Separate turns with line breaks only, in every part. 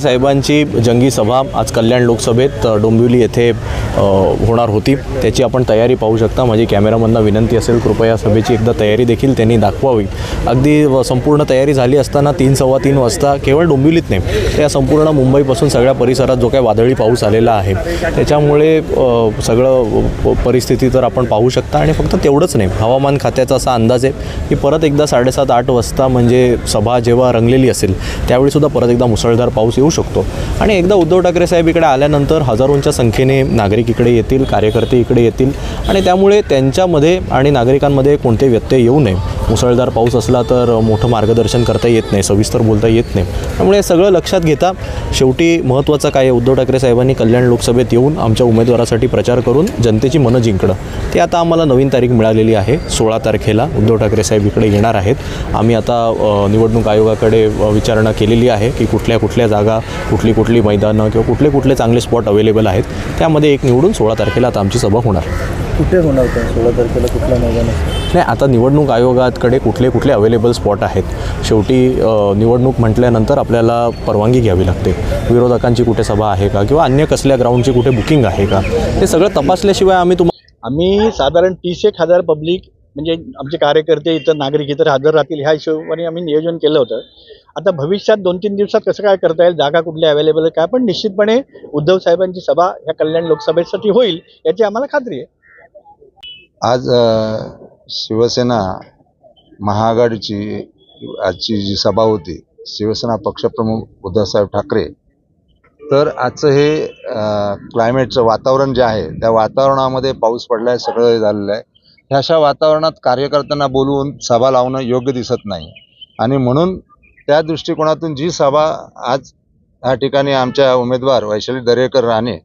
साहेबांची जंगी सभा आज कल्याण लोकसभेत डोंबिवली येथे होणार होती. त्याची आपण तयारी पाहू शकता. माझी कॅमेरामधना विनंती असेल कृपया सभेची एकदा तयारी देखील त्यांनी दाखवावी. अगदी व- संपूर्ण तयारी झाली असताना तीन सव्वा तीन वाजता केवळ डोंबिवलीत नाही या संपूर्ण मुंबईपासून सगळ्या परिसरात जो काही वादळी पाऊस आलेला आहे त्याच्यामुळे सगळं परिस्थिती तर आपण पाहू शकता. आणि फक्त तेवढंच नाही हवामान खात्याचा असा अंदाज आहे की परत एकदा साडेसात आठ वाजता म्हणजे सभा जेव्हा रंगलेली असेल त्यावेळीसुद्धा परत एकदा मुसळधार पाऊस येऊ शकतो. आणि एकदा उद्धव ठाकरे साहेब इकडे आल्यानंतर हजारोंच्या संख्येने नागरिक इकडे येतील कार्यकर्ते इकडे येतील. आणि त्यामुळे त्यांच्यामध्ये आणि नागरिकांमध्ये कोणते व्यत्यय येऊ नये. मुसळधार पाऊस असला तर मोठं मार्गदर्शन करता येत नाही सविस्तर बोलता येत नाही. त्यामुळे सगळं लक्षात घेता शेवटी महत्त्वाचं काय उद्धव ठाकरे साहेबांनी कल्याण लोकसभेत येऊन आमच्या उमेदवारासाठी प्रचार करून जनतेची मनं जिंकणं. ते आता आम्हाला नवीन तारीख मिळालेली आहे सोळा तारखेला उद्धव ठाकरे साहेब इकडे येणार आहेत. आम्ही आता निवडणूक आयोगाकडे विचारणा केलेली आहे की कुठल्या कुठल्या जागा कुठली कुठली मैदानं किंवा कुठले कुठले चांगले स्पॉट अवेलेबल आहेत त्यामध्ये एक निवडून सोळा तारखेला आता आमची सभा होणार.
कुठे होणार का सोळा तारखेला कुठल्या मैदानात?
नाही आता निवडणूक आयोगाकडे कुठले कुठले अवेलेबल स्पॉट आहेत. शेवटी निवडणूक म्हटल्यानंतर आपल्याला परवानगी घ्यावी लागते. विरोधकांची कुठे सभा आहे का? किंवा अन्य कसल्या ग्राउंडची कुठे बुकिंग आहे का? हे सगळं तपासल्याशिवाय आम्ही तुम्हाला
आम्ही साधारण तीस एक हजार पब्लिक म्हणजे आमचे कार्यकर्ते इतर नागरिक इतर हजर राहतील ह्या हिशोबाने आम्ही नियोजन केलं होतं. आता भविष्यात दोन तीन दिवसात कसं काय करता येईल जागा कुठल्या अवेलेबल आहे काय? पण निश्चितपणे उद्धव साहेबांची सभा ह्या कल्याण लोकसभेसाठी होईल याची आम्हाला खात्री आहे.
आज शिवसेना महाआघाडीची आजची जी सभा होती शिवसेना पक्षप्रमुख उद्धवसाहेब ठाकरे तर आजचं हे क्लायमेटचं वातावरण जे आहे त्या वातावरणामध्ये पाऊस पडला आहे सगळं झालेलं आहे. ह्या अशा वातावरणात कार्यकर्त्यांना बोलवून सभा लावणं योग्य दिसत नाही. आणि म्हणून त्या दृष्टिकोनातून जी सभा आज या ठिकाणी आमच्या उमेदवार वैशाली दरेकर राणे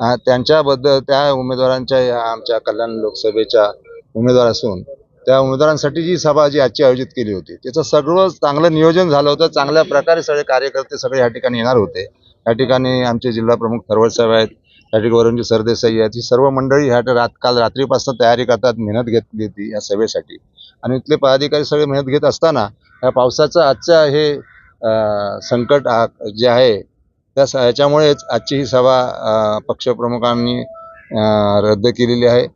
त्यांच्याबद्दल त्या उमेदवारांच्या या आमच्या कल्याण लोकसभेच्या उमेदवार असून त्या उमेदवारांसाठी जी सभा जी आजची आयोजित केली होती त्याचं सगळं चांगलं नियोजन झालं होतं. चांगल्या प्रकारे सगळे कार्यकर्ते सगळे या ठिकाणी येणार होते. या ठिकाणी आमचे जिल्हा प्रमुख थरवड साहेब आहेत या ठिकाणी वरुणजी सरदेसाई आहेत. ही सर्व मंडळी ह्या रात काल रात्रीपासून तयारी करतात मेहनत घेतली होती या सभेसाठी. आणि इथले पदाधिकारी सगळे मेहनत घेत असताना या पावसाचं आजचं हे संकट जे आहे त्या ह्याच्यामुळेच आजची ही सभा पक्षप्रमुखांनी रद्द केलेली आहे.